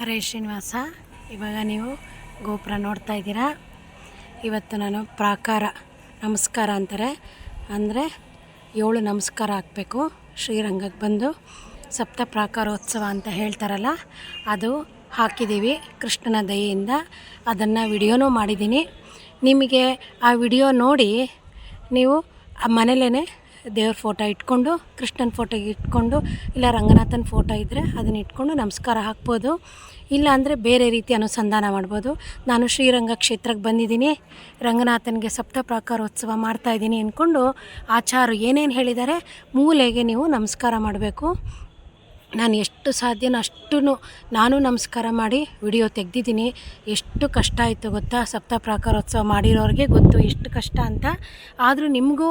ಹರೇ ಶ್ರೀನಿವಾಸ, ಇವಾಗ ನೀವು ಗೋಪುರ ನೋಡ್ತಾ ಇದ್ದೀರಾ? ಇವತ್ತು ನಾನು ಪ್ರಾಕಾರ, ನಮಸ್ಕಾರ ಅಂತಾರೆ. ಅಂದರೆ ಏಳು ನಮಸ್ಕಾರ ಹಾಕಬೇಕು. ಶ್ರೀರಂಗಕ್ಕೆ ಬಂದು ಸಪ್ತ ಪ್ರಾಕಾರೋತ್ಸವ ಅಂತ ಹೇಳ್ತಾರಲ್ಲ, ಅದು ಹಾಕಿದ್ದೀವಿ ಕೃಷ್ಣನ ದಯೆಯಿಂದ. ಅದನ್ನು ವಿಡಿಯೋನೂ ಮಾಡಿದ್ದೀನಿ. ನಿಮಗೆ ಆ ವಿಡಿಯೋ ನೋಡಿ ನೀವು ಆ ಮನೇಲೇ ದೇವ್ರ ಫೋಟೋ ಇಟ್ಕೊಂಡು, ಕೃಷ್ಣನ ಫೋಟೋ ಇಟ್ಕೊಂಡು, ಇಲ್ಲ ರಂಗನಾಥನ ಫೋಟೋ ಇದ್ದರೆ ಅದನ್ನ ಇಟ್ಕೊಂಡು ನಮಸ್ಕಾರ ಹಾಕ್ಬೋದು. ಇಲ್ಲ ಅಂದರೆ ಬೇರೆ ರೀತಿ ಅನುಸಂಧಾನ ಮಾಡ್ಬೋದು. ನಾನು ಶ್ರೀರಂಗ ಕ್ಷೇತ್ರಕ್ಕೆ ಬಂದಿದ್ದೀನಿ. ರಂಗನಾಥನಿಗೆ ಸಪ್ತ ಪ್ರಾಕಾರೋತ್ಸವ ಮಾಡ್ತಾಯಿದ್ದೀನಿ ಅಂದ್ಕೊಂಡು ಆಚಾರು ಏನೇನು ಹೇಳಿದ್ದಾರೆ ಮೂಲೆಗೆ ನೀವು ನಮಸ್ಕಾರ ಮಾಡಬೇಕು. ನಾನು ಎಷ್ಟು ಸಾಧ್ಯನೋ ಅಷ್ಟೂ ನಾನು ನಮಸ್ಕಾರ ಮಾಡಿ ವಿಡಿಯೋ ತೆಗ್ದಿದ್ದೀನಿ. ಎಷ್ಟು ಕಷ್ಟ ಆಯಿತು ಗೊತ್ತಾ? ಸಪ್ತ ಪ್ರಾಕಾರೋತ್ಸವ ಮಾಡಿರೋರಿಗೆ ಗೊತ್ತು ಎಷ್ಟು ಕಷ್ಟ ಅಂತ. ಆದರೂ ನಿಮಗೂ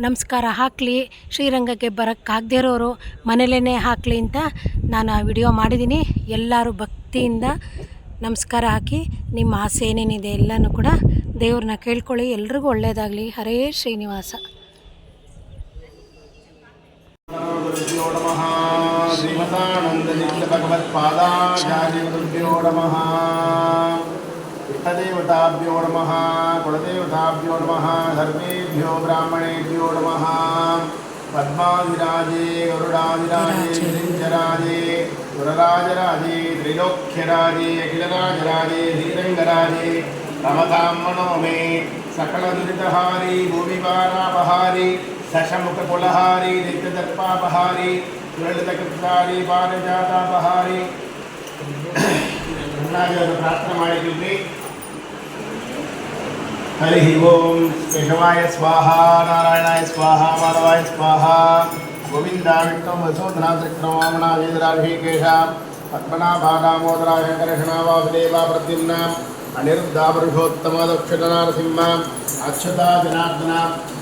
ನಮಸ್ಕಾರ ಹಾಕಲಿ, ಶ್ರೀರಂಗಕ್ಕೆ ಬರೋಕ್ಕಾಗದೇ ಇರೋರು ಮನೇಲೇ ಹಾಕಲಿ ಅಂತ ನಾನು ಆ ವಿಡಿಯೋ ಮಾಡಿದ್ದೀನಿ. ಎಲ್ಲರೂ ಭಕ್ತಿಯಿಂದ ನಮಸ್ಕಾರ ಹಾಕಿ, ನಿಮ್ಮ ಆಸೆ ಏನೇನಿದೆ ಎಲ್ಲನೂ ಕೂಡ ದೇವ್ರನ್ನ ಕೇಳ್ಕೊಳ್ಳಿ. ಎಲ್ರಿಗೂ ಒಳ್ಳೆಯದಾಗಲಿ ಹರೇ ಶ್ರೀನಿವಾಸ. नमो नमः श्रीमतानन्दनिखिलभगवत्पादाचार्यगुरुभ्यो नमः इष्टदेवताभ्यो नमः कुलदेवताभ्यो नमः सर्वेभ्यो ब्राह्मणेभ्यो नमः पद्माविराजे गरुडाविराजे श्रीञ्चराजे गुरराजराजे त्रिलोक्यराजे अखिलराजराजे श्रीरङ्गराजे रमतां मनो मे सकलदुरितहारी भूमिपारापहारी ಭೂಮಿವಾರಾಪಹಾರಿ ಸಶಮುಖಕುಲಹಾರಿ ನಿತ್ಯದರ್ಪಾಪಹಾರಿ ಸುರಳಿತಕೃತಾರಿ ಪಾರಿಜಾತಾಪಹಾರಿ ಕೃಷ್ಣಾಜಿಯವರು ಪ್ರಾರ್ಥನೆ ಮಾಡಿದ್ದೀವಿ ಹರಿ ಓಂ ಕೇಶವಾಯ ಸ್ವಾಹ ನಾರಾಯಣಾಯ ಸ್ವಾಹ ಮಾಧವಾಯ ಸ್ವಾಹ ಗೋವಿಂದ ವಿಷ್ಣು ಮಧುಸೂದನ ತ್ರಿಕ್ರಮ ವಾಮನ ವೇದರಾಭಿಕೇಶ ಪದ್ಮನಾಭಾದಾಮೋದರ ಶಂಕರಷಣ ವಾಸುದೇವ ಪ್ರದ್ಯುಮ್ನ अनिरुद्धावृषोत्तमदक्षिणनरसिंह अक्षता जनार्दन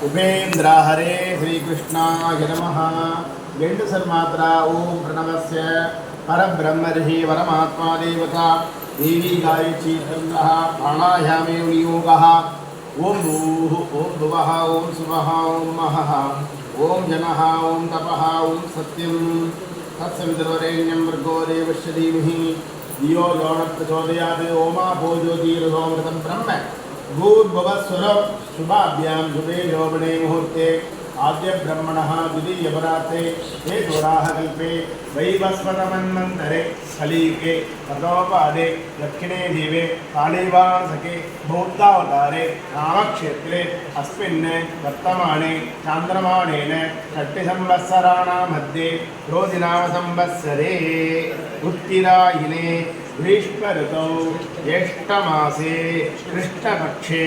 उपेन्द्र हरे श्रीकृष्णाय नमः। एण्डु सर्मात्रा ॐ प्रणवस्य परमात्मा देवता, देवी गायची चन्द्रः प्राणायामे नियोगः ॐ भूः ॐ भुवः ॐ सुवः ॐ महः ॐ जनः ॐ तपः ॐ सत्यं तत्सवितुर्वरेण्यं मृगो देवश्च धीमहि। यो योण प्रचोदयात् ओमा भोजो दीर्घोमृतं ब्रह्म। भूर्भुवस्वरं शुभाभ्यां शुभे योमणे मुहूर्ते। ಶುಭೇ ಯೋಮಣೆ ಮುಹೂರ್ತೆ ಆದ್ಯ ಬ್ರಹ್ಮಣಃ ದ್ವಿತೀಯವರಾತೆ ಹೇ ಘೋರಾಹ ಕಲ್ಪೆ ವೈವಸ್ವತಮನ್ವಂತರೆ ಕಲೀಕೆ ಪ್ರಥಮಪಾದೆ ದಕ್ಷಿಣೇ ದೀವೆ ಕಾಳೀವಾಸಕೆ ಬೌದ್ಧಾವತಾರೆ ರಾಮಕ್ಷೇತ್ರೆ ಅಸ್ಮಿನ್ ವರ್ತಮಾನೆ ग्रीष्मऋतौ ज्येष्ठमासे कृष्णपक्षे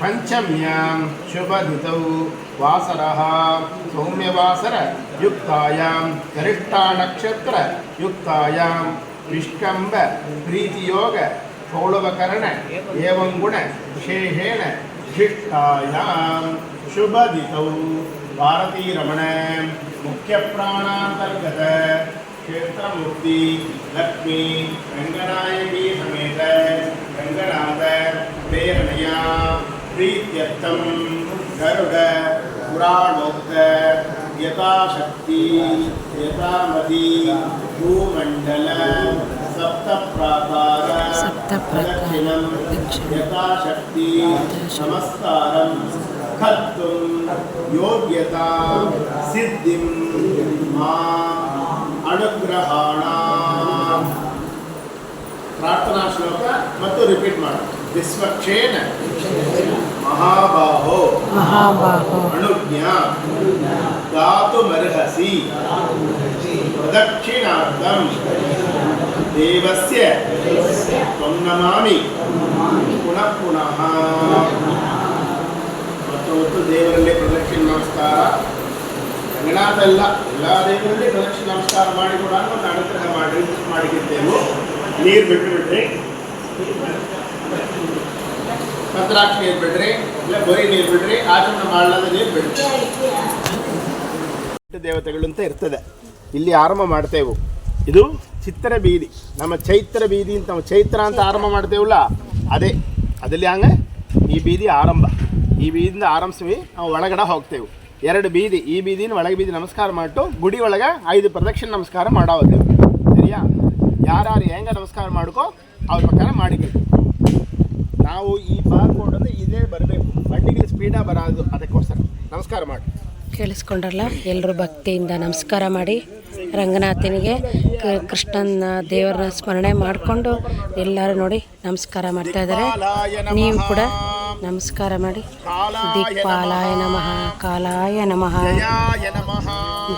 पञ्चम्यां शुभदितौ वासरः सौम्यवासरयुक्तायां कनिष्ठानक्षत्रयुक्तायां विष्कम्ब प्रीतियोग एवं गुण विशेषेण विशिष्टायां शुभदितौ भारतीरमण मुख्यप्राणान्तर्गत क्षेत्रमूर्ति लक्ष्मी रङ्गनायकी समेत रङ्गनाथ प्रेरणया प्रीत्यर्थं गरुड पुराणोक्त यथाशक्ति यथामति भूमण्डल सप्तप्राकार प्रदक्षिणं यथाशक्ति नमस्कारं कर्तुं योग्यता सिद्धिं मा ಅನುಗ್ರಹಾಣ ಪ್ರಾರ್ಥನಾ ಶ್ಲೋಕ ಮತ್ತು ರಿಪೀಟ್ ಮಾಡ ವಿಶ್ವಕ್ಷೇನ ಮಹಾಬಾಹೋ ಮಹಾಬಾಹೋ ಅನುಜ್ಞಾ ದಾತುಮರ್ಹಸಿ ಪ್ರದಕ್ಷಿಣಾರ್ಥಂ ದೇವಸ್ಯ ತ್ವಂ ನಮಾಮಿ ಪುನಃ ಪುನಃ ಮತ್ತು ಹೊತ್ತು ದೇವರಲ್ಲಿ ಪ್ರದಕ್ಷಿಣೆ ನಮಸ್ಕಾರ ರಂಗನಾಥ ಎಲ್ಲ ದೇವರಲ್ಲಿ ಪ್ರದಕ್ಷಿಣ ನಮಸ್ಕಾರ ಮಾಡಿ ಕೂಡ ಒಂದು ಅನುಗ್ರಹ ಮಾಡಿ ಮಾಡಿಕೊಡ್ತೇವೆ ನೀರು ಬಿಟ್ಟು ಬಿಡ್ರಿ ನೀರು ಬಿಡ್ರಿ ಇಲ್ಲ ಬರೀ ನೀರು ಬಿಡ್ರಿ ಆಚರಣೆ ಮಾಡಲಾದ ನೀರು ಬಿಡ್ರಿ ದೇವತೆಗಳು ಅಂತ ಇರ್ತದೆ. ಇಲ್ಲಿ ಆರಂಭ ಮಾಡ್ತೇವೆ. ಇದು ಚಿತ್ರ ಬೀದಿ. ನಮ್ಮ ಚೈತ್ರ ಬೀದಿ ಅಂತ ಚೈತ್ರ ಅಂತ ಆರಂಭ ಮಾಡ್ತೇವಲ್ಲ, ಅದೇ. ಅದಲ್ಲಿ ಹಂಗೆ ಈ ಬೀದಿ ಆರಂಭ. ಈ ಬೀದಿಯಿಂದ ಆರಂಭಿಸಿ ನಾವು ಒಳಗಡೆ ಹೋಗ್ತೇವೆ. ಎರಡು ಬೀದಿ ಈ ಬೀದಿನ ಒಳಗೆ ಬೀದಿ ನಮಸ್ಕಾರ ಮಾಡಿಟ್ಟು ಗುಡಿ ಒಳಗೆ ಐದು ಪ್ರದಕ್ಷಿಣೆ ನಮಸ್ಕಾರ ಮಾಡೋದು ಸರಿಯಾ? ಯಾರ್ಯಾರು ಹೆಂಗೆ ನಮಸ್ಕಾರ ಮಾಡ್ಕೋ ಅವ್ರ ಪ್ರಕಾರ ಮಾಡಿಕೊಳ್ಳಿ. ನಾವು ಈ ಬಾರ್ಕೋಡ್ ಅಂದರೆ ಇದೇ ಬರಬೇಕು. ಬಂಡಿಗೆ ಸ್ಪೀಡಾಗಿ ಬರೋದು ಅದಕ್ಕೋಸ್ಕರ. ನಮಸ್ಕಾರ ಮಾಡಿ. ಕೇಳಿಸ್ಕೊಂಡ್ರಲ್ಲ ಎಲ್ಲರೂ ಭಕ್ತಿಯಿಂದ ನಮಸ್ಕಾರ ಮಾಡಿ ರಂಗನಾಥನಿಗೆ ಕೃಷ್ಣನ ದೇವರನ್ನ ಸ್ಮರಣೆ ಮಾಡಿಕೊಂಡು ಎಲ್ಲರೂ ನೋಡಿ ನಮಸ್ಕಾರ ಮಾಡ್ತಾ ಇದ್ದಾರೆ. ನೀವು ಕೂಡ ನಮಸ್ಕಾರ ಮಾಡಿ ದಿಕ್ಪಾಲಾಯ ನಮಃ ಕಾಲಾಯ ನಮಃ ಜಯಾಯ ನಮಃ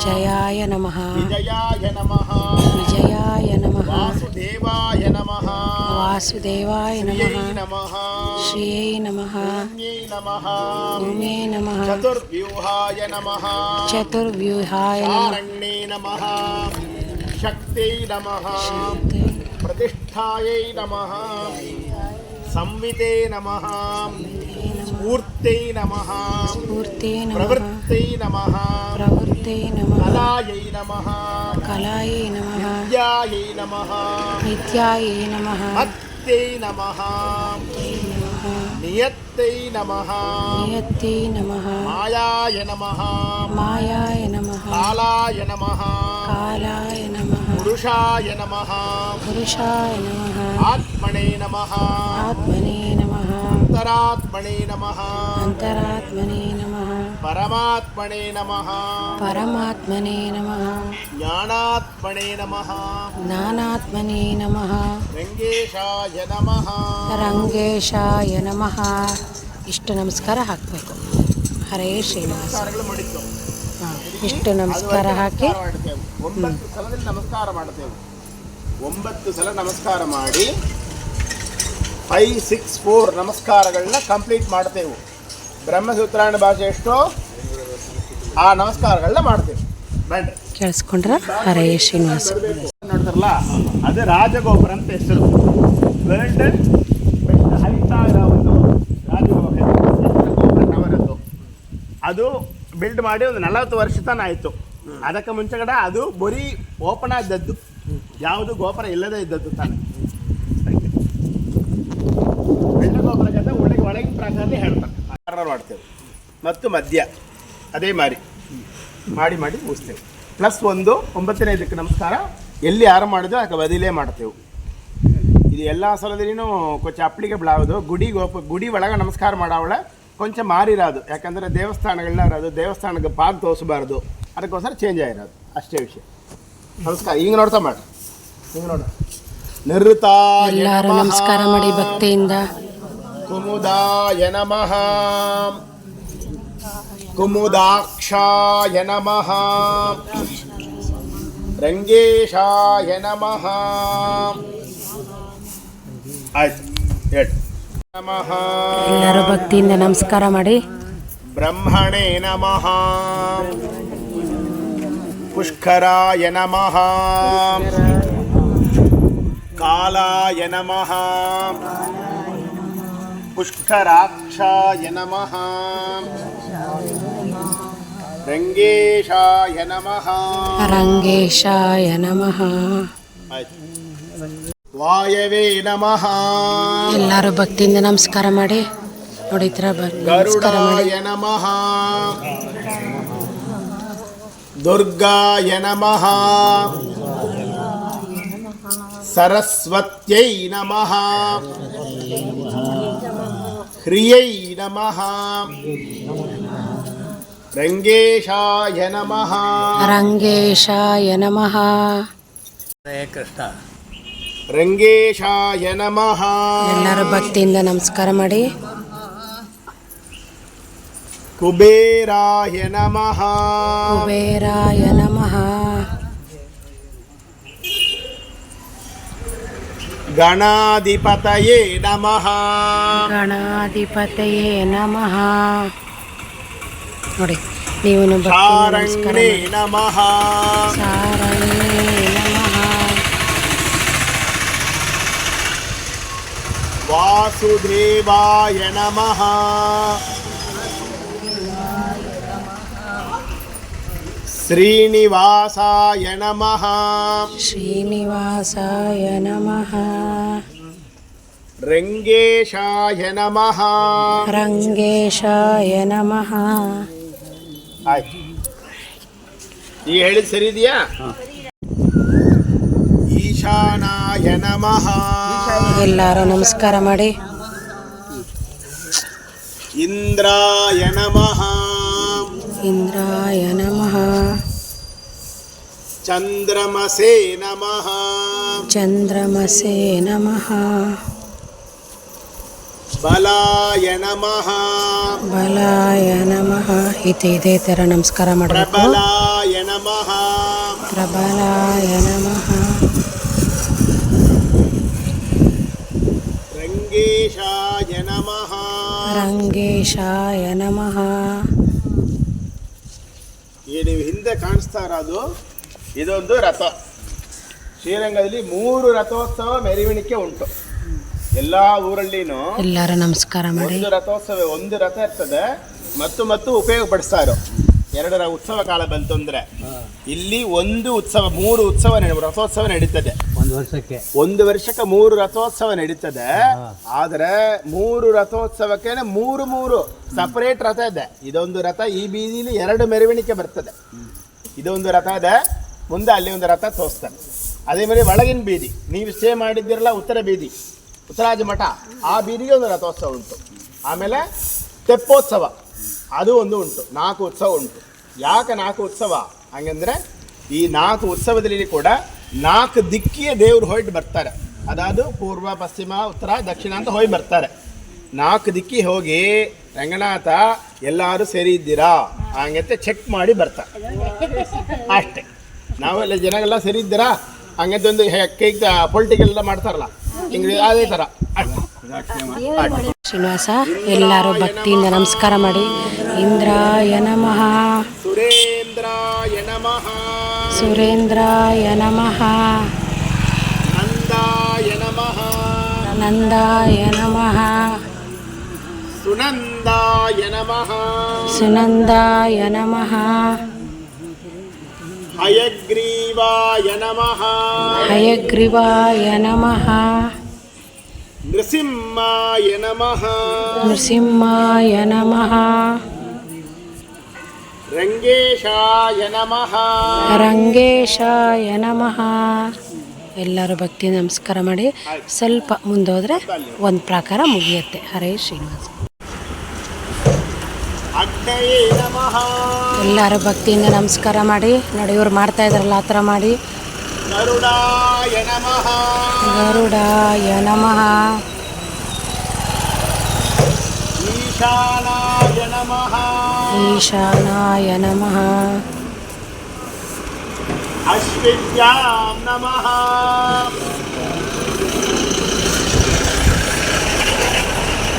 ಜಯಾಯ ನಮಃ ವಿಜಯಾಯ ನಮಃ ವಿಜಯಾಯ ನಮಃ ವಾಸುದೇವಾಯ ನಮಃ ವಾಸುದೇವಾಯ ಶ್ರೀಯೈ ನಮಃ ನಮಃ ಶ್ರೀಯೈ ನಮಃ ಜ್ಞೈ ನಮಃ సంవితే నమ. స్ఫూర్తై నమ. స్ఫూర్తే ప్రవృత్తై నమ. ప్రవృత్తై నమ. కళాయై నమ. కళాయై నమ. విద్యాయై నమ. విద్యాయై నమ. భక్తై నమ. నియత్తై నమ. నియత్తై నమ. మాయాయ నమ. మాయాయ నమ. కాలాయ నమ. కాలాయ నమ. ಪುರುಷಾಯ ನಮಃ. ಪುರುಷಾಯ ನಮಃ. ಆತ್ಮನೇ ನಮಃ. ಆತ್ಮನೇ ನಮಃ. ಅಂತರಾತ್ಮನೇ ನಮಃ. ಅಂತರಾತ್ಮನೇ ನಮಃ. ಪರಮಾತ್ಮನೇ ನಮಃ. ಪರಮಾತ್ಮನೇ ನಮಃ. ಜ್ಞಾನಾತ್ಮನೇ ನಮಃ. ಜ್ಞಾನಾತ್ಮನೇ ನಮಃ. ರಂಗೇಶಾಯ ನಮಃ. ರಂಗೇಶಾಯ ನಮಃ. ಇಷ್ಟು ನಮಸ್ಕಾರ ಹಾಕಬೇಕು. ಹರೇ ಶ್ರೀನಿವಾಸ. ಇಷ್ಟು ನಮಸ್ಕಾರ ಹಾಕಿ. ಒಂಬತ್ತು ಸಲದಲ್ಲಿ ನಮಸ್ಕಾರ ಮಾಡ್ತೇವೆ. ಒಂಬತ್ತು ಸಲ ನಮಸ್ಕಾರ ಮಾಡಿ ಫೈವ್ ಸಿಕ್ಸ್ ಫೋರ್ ನಮಸ್ಕಾರಗಳನ್ನ ಕಂಪ್ಲೀಟ್ ಮಾಡ್ತೇವೆ. ಬ್ರಹ್ಮಸೂತ್ರಾಯಣ ಭಾಷೆ ಎಷ್ಟೋ ಆ ನಮಸ್ಕಾರಗಳನ್ನ ಮಾಡ್ತೇವೆ. ಕೇಳಿಸ್ಕೊಂಡ್ರ? ಹರೇ ಶ್ರೀನಿವಾಸ. ನೋಡ್ತಾರಲ್ಲ ಅದು ರಾಜಗೋಪುರ ಅಂತ ಹೆಸರು. ಹೈಟ್ ಆಗಿರೋ ಒಂದು ರಾಜಗೋಪುರ. ಅದು ಬಿಲ್ಡ್ ಮಾಡಿ ಒಂದು ನಲವತ್ತು ವರ್ಷ ತನ ಆಯಿತು. ಅದಕ್ಕೆ ಮುಂಚೆಗಡೆ ಅದು ಬರೀ ಓಪನ್ ಆದದ್ದು ಯಾವುದು ಗೋಪುರ ಇಲ್ಲದೇ ಇದ್ದದ್ದು ತಾನೆ. ಬೆಳ್ಳ ಗೋಪುರಕ್ಕಿಂತ ಒಳಗೆ ಒಳಗಿನ ಪ್ರಾಕಾರನೇ ಹೇಳ್ತಾರೆ. ಮಾಡ್ತೇವೆ. ಮತ್ತು ಮಧ್ಯ ಅದೇ ಮಾರಿ. ಮಾಡಿ ಮಾಡಿ ಮುಗಿಸ್ತೇವೆ. ಪ್ಲಸ್ ಒಂದು, ಒಂಬತ್ತನೇ ಇದಕ್ಕೆ ನಮಸ್ಕಾರ. ಎಲ್ಲಿ ಯಾರು ಮಾಡಿದ್ರು ಅದಕ್ಕೆ ಬದಿಲೇ ಮಾಡ್ತೇವೆ. ಇದು ಎಲ್ಲ ಸಲದಲ್ಲಿನೂ ಕೊಚ್ಚ ಅಪ್ಲಿಕೇಬಲ್ ಆಗೋದು. ಗುಡಿ ಗೋಪ, ಗುಡಿ ಒಳಗೆ ನಮಸ್ಕಾರ ಮಾಡವಳ ಕೊಂಚ ಮಾರಿರೋದು. ಯಾಕಂದರೆ ದೇವಸ್ಥಾನಗಳನ್ನ ಇರೋದು ದೇವಸ್ಥಾನಕ್ಕೆ ಪಾದ ತೋರಿಸಬಾರ್ದು. ಅದಕ್ಕೋಸ್ಕರ ಚೇಂಜ್ ಆಗಿರೋದು. ಅಷ್ಟೇ ವಿಷಯ. ನಮಸ್ಕಾರ. ಈಗ ನೋಡ್ತಾ ಮಾಡಿ ಈಗ ನೋಡ ನಿರ್ತ ಎಲ್ಲರೂ ನಮಸ್ಕಾರ ಮಾಡಿ ಭಕ್ತಿಯಿಂದ. ಕುಮುದಾಯ ನಮಃ. ಕುಮುದಾಕ್ಷಾಯ ನಮಃ. ರಂಗೇಶಾಯ ನಮಃ. ಆಯ್ತು. ಹೇಳಿ ಎಲ್ಲರೂ ಭಕ್ತಿಯಿಂದ ನಮಸ್ಕಾರ ಮಾಡಿ. ಬ್ರಹ್ಮಣೇ ನಮಃ. ಪುಷ್ಕರಾಯ ನಮಃ. ಕಾಲಾಯ ನಮಃ. ಪುಷ್ಕರಾಕ್ಷಾಯ ನಮಃ. ರಂಗೇಶಾಯ ನಮಃ. ರಂಗೇಶಾಯ ನಮಃ. ವಾಯವೇ ನಮಃ. ಎಲ್ಲರೂ ಭಕ್ತಿಯಿಂದ ನಮಸ್ಕಾರ ಮಾಡಿ. ನೋಡಿ ಥರ ನಮಸ್ಕಾರ ಮಾಡಿ. ಗರುಡಾಯ ನಮಃ. ದುರ್ಗಾಯ ನಮಃ. ಸರಸ್ವತ್ಯೈ ನಮಃ. ಹ್ರಿಯೈ ನಮಃ. ರಂಗೇಶಾಯ ನಮಃ. ರಂಗೇಶಾಯ ನಮಃ. ರಂಗೇಶಾಯ ನಮಃ. ಎಲ್ಲರೂ ಭಕ್ತಿಯಿಂದ ನಮಸ್ಕಾರ ಮಾಡಿ. ಕುಬೇರಾಯ ನಮಃ. ಕುಬೇರಾಯ ನಮಃ. ಗಣಾಧಿಪತಯೇ ನಮಃ. ಗಣಾಧಿಪತಯೇ ನಮಃ. ನೋಡಿ ನೀವು ನಮಃ. ಸಾರಣ್ಯೇ ನಮಃ ವಾಸುದೇವಾಯ ನಮಃ. ಶ್ರೀನಿವಾಸಾಯ ನಮಃ. ಶ್ರೀನಿವಾಸಾಯ ನಮಃ. ರಂಗೇಶಾಯ ನಮಃ. ರಂಗೇಶಾಯ ನಮಃ. ಈ ಈಗ ಹೇಳಿದ್ ಸರಿ ಇದೆಯಾ? ಈಶ ಈಶಾನಾಯ ನಮಃ ಎಲ್ಲರೂ ನಮಸ್ಕಾರ ಮಾಡಿ. ಇಂದ್ರಾಯ ನಮಃ. ಇಂದ್ರಾಯ ನಮಃ. ಚಂದ್ರಮಸೇ ನಮಃ. ಚಂದ್ರಮಸೇ ನಮಃ. ಬಲಾಯ ನಮಃ. ಬಲಾಯ ನಮಃ. ಇತಿ ಇದೇ ಥರ ನಮಸ್ಕಾರ ಮಾಡಬೇಕು. ಪ್ರಬಲಾಯ ನಮಃ. ಪ್ರಬಲಾಯ ನಮಃ ರಂಗೇಶಾಯ ನಮಃ ರಂಗೇಶಾಯ ನಮಃ. ಈ ನೀವು ಹಿಂದೆ ಕಾಣಿಸ್ತಾ ಇರೋದು ಇದೊಂದು ರಥ. ಶ್ರೀರಂಗದಲ್ಲಿ ಮೂರು ರಥೋತ್ಸವ ಮೆರವಣಿಗೆ ಉಂಟು. ಎಲ್ಲ ಊರಲ್ಲಿನೂ ಎಲ್ಲರ ನಮಸ್ಕಾರ ಮಾಡಿ. ಒಂದು ರಥೋತ್ಸವ ಒಂದು ರಥ ಇರ್ತದೆ. ಮತ್ತು ಮತ್ತು ಉಪಯೋಗಪಡಿಸ್ತಾ ಇರೋ. ಎರಡರ ಉತ್ಸವ ಕಾಲ ಬಂತು ಅಂದ್ರೆ ಇಲ್ಲಿ ಒಂದು ಉತ್ಸವ ಮೂರು ಉತ್ಸವ ನಡೆ- ರಥೋತ್ಸವ ನಡೀತದೆ. ಒಂದು ವರ್ಷಕ್ಕೆ. ಒಂದು ವರ್ಷಕ್ಕೆ ಮೂರು ರಥೋತ್ಸವ ನಡೀತದೆ. ಆದ್ರೆ ಮೂರು ರಥೋತ್ಸವಕ್ಕೆ ಮೂರು ಮೂರು ಸಪರೇಟ್ ರಥ ಇದೆ. ಇದೊಂದು ರಥ ಈ ಬೀದಿಲಿ ಎರಡು ಮೆರವಣಿಗೆ ಬರ್ತದೆ. ಇದೊಂದು ರಥ ಇದೆ. ಮುಂದೆ ಅಲ್ಲಿ ಒಂದು ರಥ ತೋರಿಸ್ತಾರೆ ಅದೇ ಮೇಲೆ ಒಳಗಿನ ಬೀದಿ. ನೀವು ಸ್ಟೇ ಮಾಡಿದ್ದೀರಲ್ಲ ಉತ್ತರ ಬೀದಿ. ಉತ್ತರಾಜ ಮಠ. ಆ ಬೀದಿಗೆ ಒಂದು ರಥೋತ್ಸವ ಉಂಟು. ಆಮೇಲೆ ತೆಪ್ಪೋತ್ಸವ. ಅದು ಒಂದು ಉಂಟು. ನಾಲ್ಕು ಉತ್ಸವ ಉಂಟು. ಯಾಕೆ ನಾಲ್ಕು ಉತ್ಸವ? ಹಂಗಂದ್ರೆ ಈ ನಾಲ್ಕು ಉತ್ಸವದಲ್ಲಿ ಕೂಡ ನಾಲ್ಕು ದಿಕ್ಕಿಯ ದೇವರು ಹೊರಟು ಬರ್ತಾರೆ. ಅದಾದ ಪೂರ್ವ ಪಶ್ಚಿಮ ಉತ್ತರ ದಕ್ಷಿಣ ಅಂತ ಹೋಗಿ ಬರ್ತಾರೆ. ನಾಲ್ಕು ದಿಕ್ಕಿ ಹೋಗಿ ರಂಗನಾಥ ಎಲ್ಲರೂ ಸೇರಿ ಇದ್ದೀರಾ? ಹಂಗಂತೆ ಚೆಕ್ ಮಾಡಿ ಬರ್ತಾರೆ. ಅಷ್ಟೇ. ನಾವೆಲ್ಲ ಜನಗೆಲ್ಲ ಸರಿ ಇದ್ದೀರಾ? ಹಂಗಂತ ಒಂದು ಪೊಲಿಟಿಕಲ್ ಎಲ್ಲ ಮಾಡ್ತಾರಲ್ಲ? ಹಿಂಗೆ ಅದೇ ಥರ ಅಷ್ಟೇ. ಶ್ರೀನಿವಾಸ ಎಲ್ಲರೂ ಭಕ್ತಿಯಿಂದ ನಮಸ್ಕಾರ ಮಾಡಿ. ಇಂದ್ರಾಯ ನಮಃ. ಸುರೇಂದ್ರಾಯ ನಮಃ. ಸುರೇಂದ್ರಾಯ ನಮಃ ನಂದಾಯ ನಮಃ ನಂದಾಯ ನಮಃ ಸುನಂದಾಯ ನಮಃ ಸುನಂದಾಯ ನಮಃ ಹಯಗ್ರೀವಾಯ ನಮಃ ಹಯಗ್ರೀವಾಯ ನಮಃ ನೃಸಿಂಹಾಯ ನಮಃ ನೃಸಿಂಹಾಯ ನಮಃ ರಂಗೇಶಾಯ ನಮಃ. ರಂಗೇಶಾಯ ನಮಃ. ಎಲ್ಲರೂ ಭಕ್ತಿ ನಮಸ್ಕಾರ ಮಾಡಿ ಸ್ವಲ್ಪ ಮುಂದೋದ್ರೆ ಒಂದು ಪ್ರಕಾರ ಮುಗಿಯುತ್ತೆ. ಹರೇ ಶ್ರೀನಿವಾಸ. ಎಲ್ಲರೂ ಭಕ್ತಿಯಿಂದ ನಮಸ್ಕಾರ ಮಾಡಿ ನೋಡಿ ಇವ್ರು ಮಾಡ್ತಾ ಇದ್ರಲ್ಲ ಆ ಥರ ಮಾಡಿ. ಗರುಡಾಯ ನಮಃ. ಗರುಡಾಯ ನಮಃ. ಈಶಾನಾಯ ನಮಃ ಈಶಾನಾಯ ನಮಃ ಅಶ್ವಿದ್ಯಾಂ ನಮಃ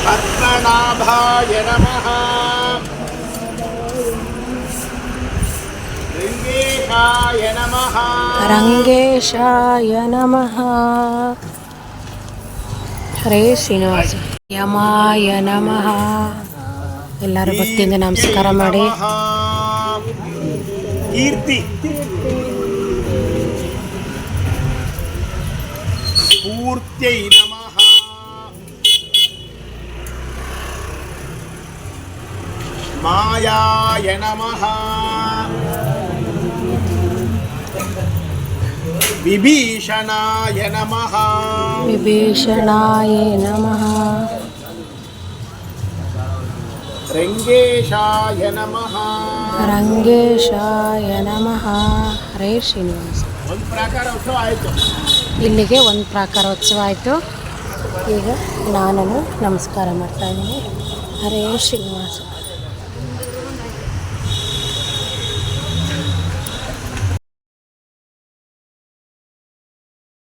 ಪದ್ಮನಾಭಾಯ ನಮಃ ಲಿಂಗೇಶಾಯ ನಮಃ ರಂಗೇಶಾಯ ನಮಃ ಹರೇ ಶ್ರೀನಿವಾಸ ಯಮಾಯ ನಮಃ ಎಲ್ಲರೂ ಭಕ್ತಿಯಿಂದ ನಮಸ್ಕಾರ ಮಾಡಿ ನಮಃ. ಕೀರ್ತಿ ಸ್ಫೂರ್ತ್ಯೈ ನಮಃ ಮಾಯಾಯ ನಮಃ ವಿಭೀಷಣಾಯ ನಮಃ ವಿಭೀಷಣಾಯ ನಮಃ ರಂಗೇಶಾಯ ನಮಃ ರಂಗೇಶಾಯ ನಮಃ ಹರೇ ಶ್ರೀನಿವಾಸ ಒಂದು ಪ್ರಕಾರ ಉತ್ಸವ ಆಯಿತು. ಇಲ್ಲಿಗೆ ಒಂದು ಪ್ರಾಕಾರೋತ್ಸವ ಆಯಿತು. ಈಗ ನಾನು ನಮಸ್ಕಾರ ಮಾಡ್ತಾ ಇದ್ದೀನಿ. ಹರೇ ಶ್ರೀನಿವಾಸ.